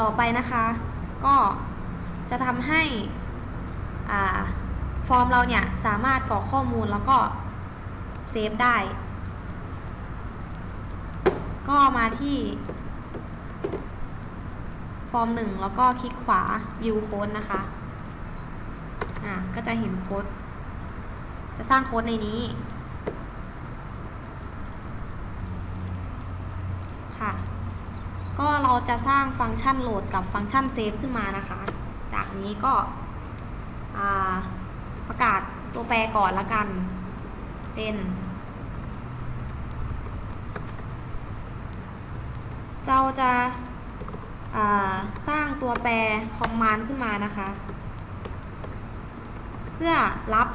ต่อไปนะคะ ก็จะทำให้ฟอร์มเราเนี่ยสามารถกรอกข้อมูลแล้วก็เซฟได้ ก็มาที่ฟอร์มหนึ่งแล้วก็คลิกขวา view code นะคะอ่าก็จะเห็นโค้ดจะสร้างโค้ดในนี้ ค่ะ ก็เรา จะสร้างฟังก์ชันโหลดกับฟังก์ชันเซฟขึ้นมานะคะ จากนี้ก็ประกาศตัวแปรก่อนละกัน เป็น เราจะาสร้างตัวแปรคอมมานด์ขึ้นมานะคะ เพื่อรับ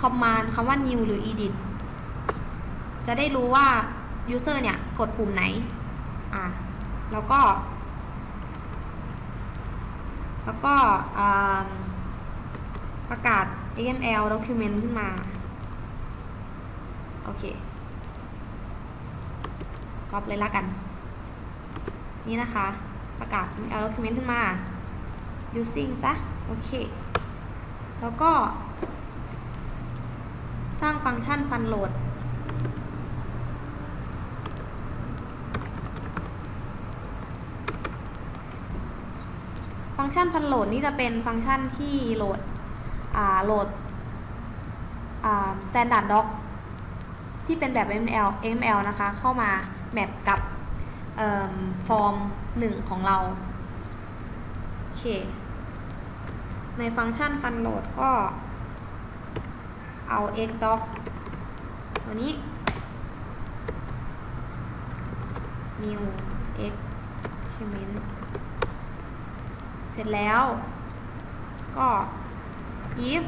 คอมมานด์คำว่า new หรือ edit จะได้รู้ว่า user เนี่ย กดปุ่มไหน อะแล้วก็ แล้วก็ประกาศ XML document ขึ้นมา โอเคก๊อปเลยละกัน นี่นะคะ ประกาศ XML document ขึ้นมา using ซะ โอเค แล้วก็ สร้างฟังก์ชันฟันโหลด ฟั งก์ชันฟันโหลดนี่จะเป็นฟังก์ชันที่โหลดอ่าโหลดอ่า standard doc ที่เป็นแบบ M L XML นะคะ เข้ามาแมปกับฟอร์มหนึ่งของเรา โอเค ในฟังก์ชันฟันโหลดก็เอา xdoc ตัวนี้ new x comment เสร็จแล้ว ก็ if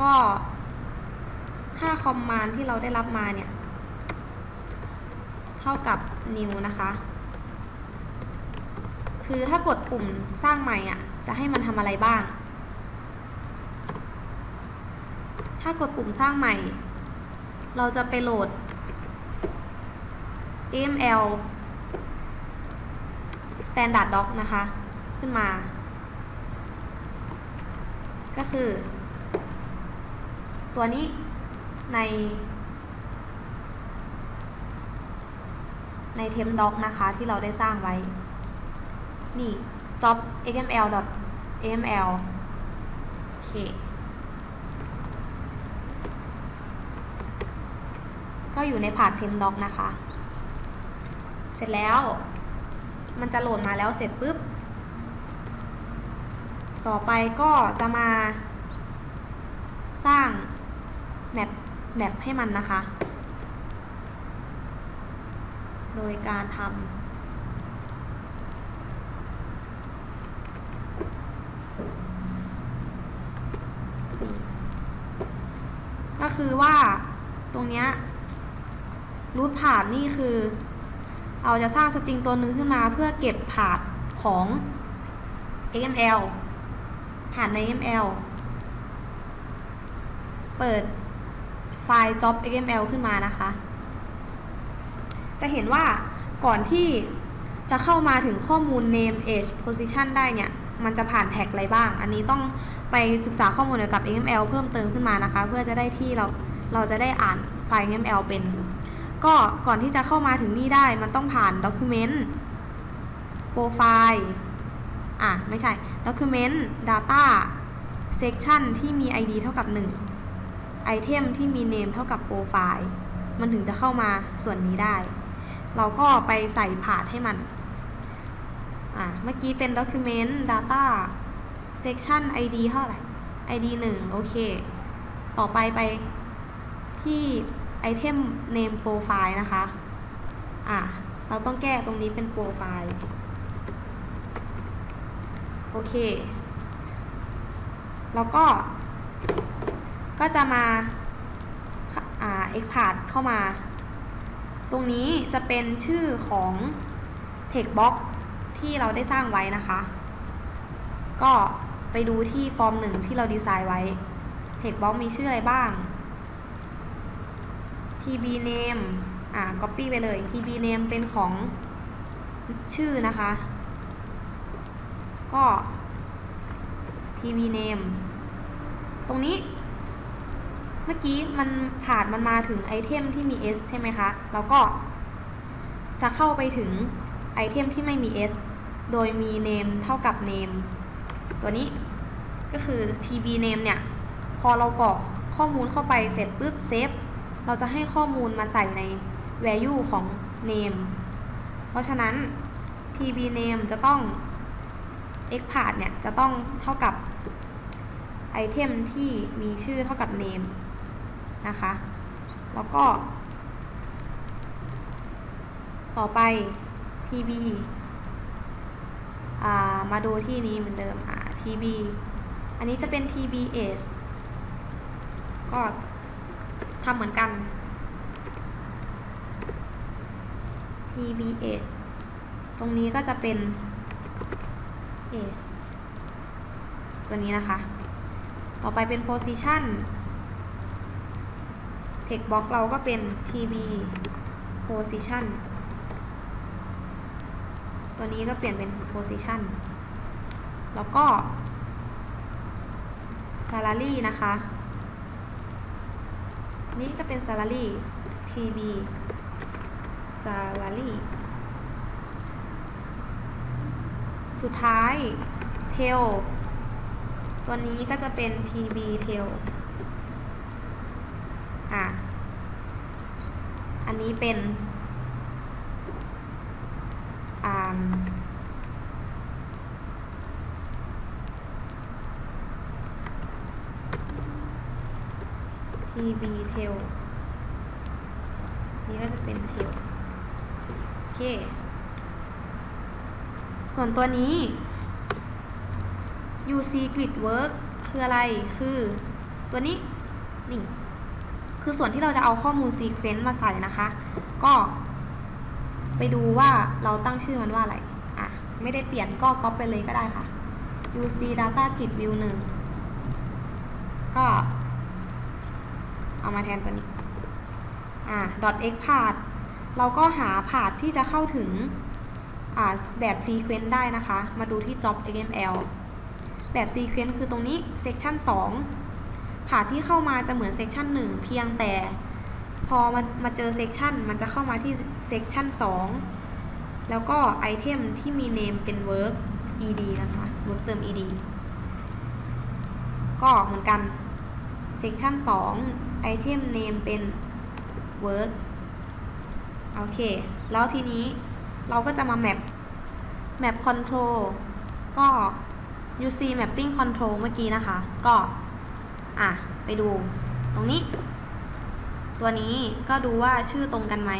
ก็ถ้าคอมมานด์ที่เราได้รับมาเนี่ย เท่ากับ new นะคะ คือถ้ากดปุ่มสร้างใหม่อะ จะให้มันทำอะไรบ้าง ถ้ากดปุ่มสร้างใหม่ เราจะไปโหลด XML standard doc นะคะ ขึ้นมา ก็คือ ตัวนี้ใน ใน temp doc นะคะที่เราได้สร้างไว้ นี่ job xml xml โอเค ก็อยู่ในพาร์ท temp doc นะคะ เสร็จแล้ว มันจะโหลดมาแล้วเสร็จปุ๊บ ต่อไปก็จะมา สร้างแมปแมปให้มันนะคะ โดยการทำก็คือว่าตรงเนี้ยรูทผ่านนี่คือ เราจะสร้างสตริงตัวหนึ่งขึ้นมาเพื่อเก็บผาดของ XML ผ่านใน XML เปิดไฟล์ job XML ขึ้นมานะคะ จะเห็นว่าก่อนที่จะเข้ามาถึงข้อมูล name age position ได้เนี่ย มันจะผ่านแท็กอะไรบ้าง อันนี้ต้องไปศึกษาข้อมูลเกี่ยวกับ XML เพิ่มเติมขึ้นมานะคะ เพื่อจะได้ที่เราเราจะได้อ่านไฟล์ XML เป็น ก็ก่อนที่จะเข้ามาถึงนี่ได้มันต้องผ่าน document profile อะ ไม่ใช่ document data section ที่มี id เท่ากับ 1 item ที่มี name เท่ากับ profile มันถึงจะเข้ามาส่วนนี้ได้ เราก็ไปใส่ผาดให้มัน อะ เมื่อกี้เป็น document data section id เท่าไหร่ id 1 โอเค ต่อไปไปที่ item name profile นะคะ อะ เราต้องแก้ตรงนี้เป็น profile โอเค แล้วก็ ก็จะมา อ่า export เข้ามา ตรงนี้จะเป็นชื่อของ text box ที่เราได้สร้างไว้นะคะ ก็ไปดูที่ฟอร์มหนึ่งที่เราดีไซน์ไว้ text box มีชื่ออะไรบ้าง tb name อ่า copy ไปเลย tb name เป็นของชื่อนะคะ ก็ tb name ตรงนี้ เมื่อกี้มันผ่านมันมาถึงไอเทมที่มี s ใช่ไหมคะ แล้วก็ จะเข้าไปถึงไอเทมที่ไม่มี s โดยมี name เท่ากับ name ตัวนี้ก็คือ tb name เนี่ย พอเรากรอกข้อมูลเข้าไปเสร็จปุ๊บเซฟ เราจะให้ข้อมูลมาใส่ใน value ของ name เพราะฉะนั้น tb name จะต้อง expart เนี่ยจะต้องเท่ากับไอเทมที่มีชื่อเท่ากับ name นะคะ แล้วก็ ต่อไป tb ามาดูที่นี้เหมือนเดิมอ่า tb อันนี้จะเป็น tbh ก็ ทำเหมือนกัน tbh ตรงนี้ก็จะเป็น h ตัวนี้นะคะ ต่อไปเป็น position text box เราก็เป็น tb position ตัวนี้ก็เปลี่ยนเป็น position แล้วก็ salary นะคะ นี่ก็เป็น salary tb salary สุดท้าย tail ตัวนี้ก็จะเป็น tb tail อะ อันนี้เป็นอ่า tb tail นี่ก็จะเป็น tail โอเค ส่วนตัวนี้ UC grid work คืออะไร คือตัวนี้ นี่ คือส่วนที่เราจะเอาข้อมูล sequence มาใส่นะคะ ก็ไปดูว่าเราตั้งชื่อมันว่าอะไร อะ ไม่ได้เปลี่ยนก็ก๊อปไปเลยก็ได้ค่ะ UC data grid view 1ก็ เอามาแทนตัวนี้อ่า .x path เราก็หา path ที่จะเข้าถึงอ่าแบบ sequence ได้นะคะ มาดูที่ job xml แบบ sequence คือตรงนี้ section 2 path ที่เข้ามาจะเหมือน section 1 เพียงแต่พอมันมาเจอ section มันจะเข้ามาที่ section 2 แล้วก็ไอเทมที่มี name เป็น verb ed นะคะ verb เติม ed ก็เหมือนกัน section 2 item name เป็น word โอเค แล้วทีนี้เราก็จะมา map map control ก็ UC mapping control เมื่อกี้นะคะ ก็ อะ ไปดู ตรงนี้ ตัวนี้ก็ดูว่าชื่อตรงกันไหม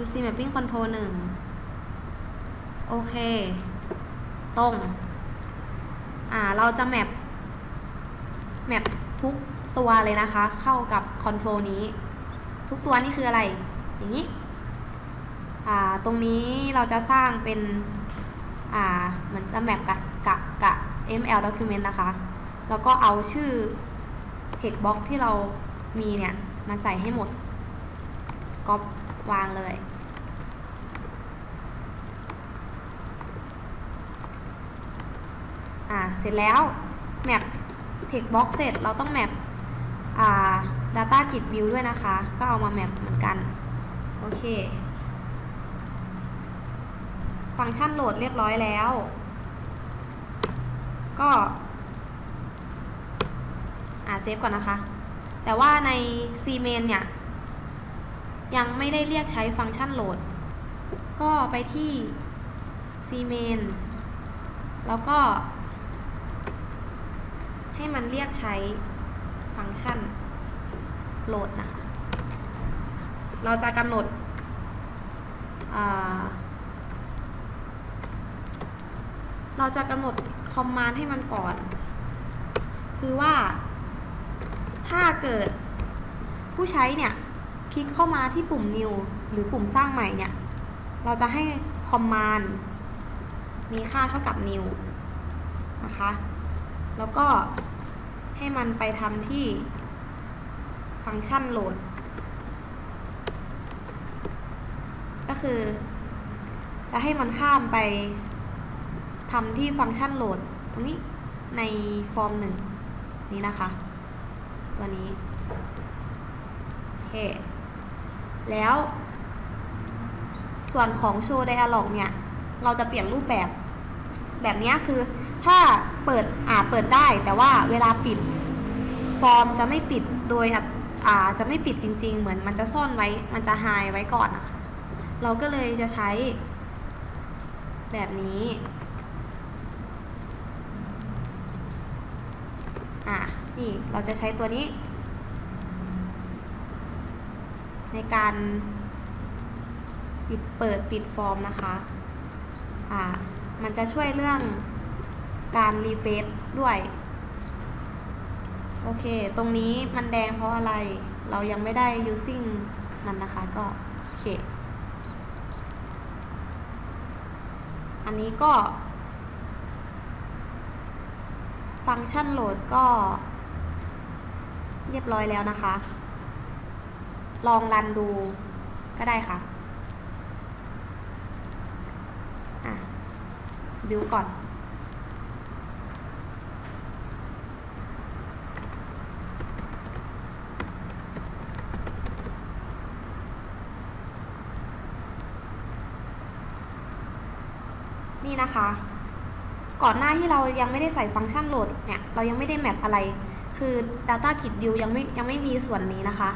UC mapping control 1โอเค ตรง อ่า เราจะ map map ทุก ตัวเลยนะคะ เข้ากับคอนโทรลนี้ ทุกตัวนี่คืออะไร อย่างนี้ ตรงนี้เราจะสร้างเป็นเหมือนจะแมปกับกับกับ ml document นะคะ แล้วก็เอาชื่อ text box ที่เรามีเนี่ย มาใส่ให้หมดก็วางเลย อ่า เสร็จแล้ว แมป text box เสร็จเราต้องแมป data grid view ด้วยนะคะ ก็เอามาแมปเหมือนกัน โอเค ฟังก์ชันโหลดเรียบร้อยแล้ว ก็อ่าเซฟก่อนนะคะ แต่ว่าใน cmain เนี่ย ยังไม่ได้เรียกใช้ฟังก์ชันโหลด ก็ไปที่ cmain แล้วก็ ให้มันเรียกใช้ ฟังก์ชันโหลดนะคะเราจะกำหนดเราจะกำหนดคอมมานด์ให้มันก่อน คือว่า ถ้าเกิดผู้ใช้เนี่ย คลิกเข้ามาที่ปุ่ม new หรือปุ่มสร้างใหม่เนี่ย เราจะให้คอมมานด์มีค่าเท่ากับ new นะคะ แล้วก็ ให้มันไปทำที่ฟังก์ชันโหลด ก็คือ จะให้มันข้ามไปทำที่ฟังก์ชันโหลดตรงนี้ในฟอร์มหนึ่งนี้นะคะ ตัวนี้โอเคแล้ว ส่วนของโชว์ dialog เนี่ย เราจะเปลี่ยนรูปแบบ แบบนี้คือ ถ้าเปิดอ่าเปิดได้ แต่ว่าเวลาปิด ฟอร์มจะไม่ปิดโดยอ่าจะไม่ปิดจริง ๆ เหมือนมันจะซ่อนไว้ มันจะหายไว้ก่อนนะคะเราก็เลยจะใช้แบบนี้อะนี่เราจะใช้ตัวนี้ ในการปิดเปิดปิดฟอร์มนะคะ อ่า มันจะช่วยเรื่อง การรีเฟซด้วย โอเค ตรงนี้มันแดงเพราะอะไร เรายังไม่ได้ using มันนะคะ ก็โอเค อันนี้ก็ ฟังก์ชันโหลดก็ เรียบร้อยแล้วนะคะ ลองรันดูก็ได้ค่ะอะบิวก่อน นี่นะคะ ก่อนหน้าที่เรายังไม่ได้ใส่ฟังก์ชันโหลดเนี่ย เรายังไม่ได้แมปอะไร คือ Data Git View ยังไม่ยังไม่มีส่วนนี้นะคะ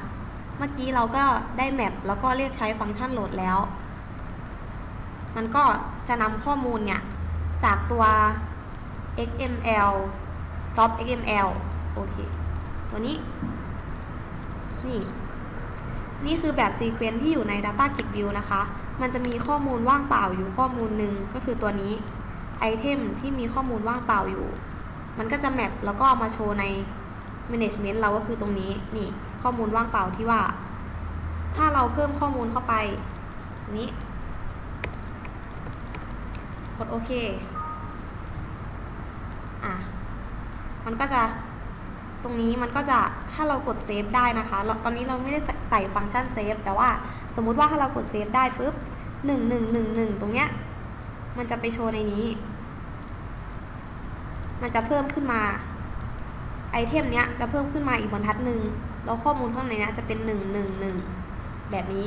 เมื่อกี้เราก็ได้แมปแล้วก็เรียกใช้ฟังก์ชันโหลดแล้ว มันก็จะนำข้อมูลเนี่ย จากตัว XML job XML โอเค ตัวนี้ นี่ นี่คือแบบซีเควนซ์ที่อยู่ใน Data Git View นะคะ มันจะมีข้อมูลว่างเปล่าอยู่ข้อมูลหนึ่งก็คือตัวนี้ไอเทมที่มีข้อมูลว่างเปล่าอยู่ มันก็จะแมปแล้วก็เอามาโชว์ใน Management เราก็คือตรงนี้นี่ข้อมูลว่างเปล่าที่ว่า ถ้าเราเพิ่มข้อมูลเข้าไป นี้กดโอเคอะมันก็จะตรงนี้มันก็จะถ้าเรากดเซฟได้นะคะตอนนี้เราไม่ได้ใส่ฟังก์ชันเซฟแต่ว่าสมมุติว่าถ้าเรากดเซฟได้ปุ๊บ หนึ่งหนึ่งหนึ่งหนึ่งตรงเนี้ยมันจะไปโชว์ในนี้ มันจะเพิ่มขึ้นมาไอเทมเนี้ยจะเพิ่มขึ้นมาอีกบรรทัดหนึ่งแล้วข้อมูลข้างในเนี้ยจะเป็นหนึ่งหนึ่งหนึ่งแบบนี้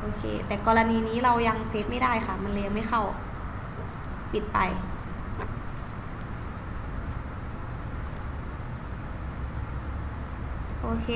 โอเค แต่กรณีนี้เรายังเซฟไม่ได้ค่ะ มันเลยไม่เข้า ปิดไป โอเค